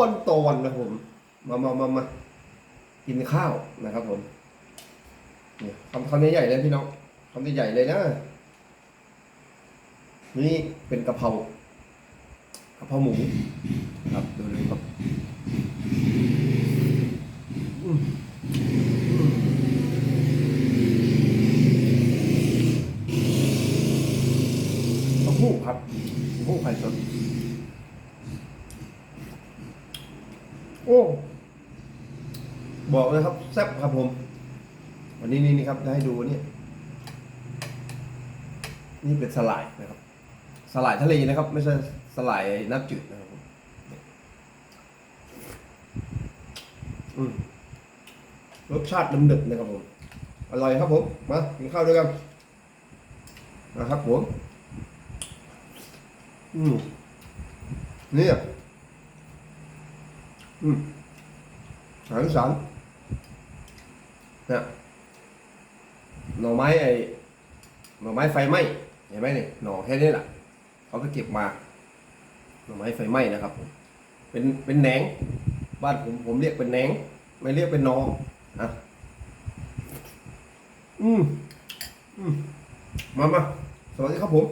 วันตอวันนะผม มามามามากินข้าวนะครับผมเนี่ยคำคำใหญ่ๆเลยพี่น้องคำใหญ่ๆเลยนะ นี่เป็นกะเพรากะเพราหมู ครับดูดูครับอืมอืมหูครับเต้าหู้ไข่สด โอ้ บอกเลยครับแซ่บครับผม วันนี้นี่นี่ครับจะให้ดูนี่นี่เป็นสลายนะครับ สลายทะเลนะครับ ไม่ใช่สลายน้ำจืดนะครับผมอืมรสชาติดิมๆนะครับผม อร่อยครับผม มากินข้าวด้วยกันนะครับผม อืมนี่ อืมอาหารสานเนี่ยหน่อไม้ไอ้หน่อไม้ไฟไหม้เห็นไหมนี่หน่อแค่นี้แหละเขาไปเก็บมาหน่อไม้ไฟไหม้นะครับผมเป็นเป็นแหนง บ้านผมผมเรียกเป็นแหนง ไม่เรียกเป็นหนออะอืมอืมมามาสวัสดีครับผม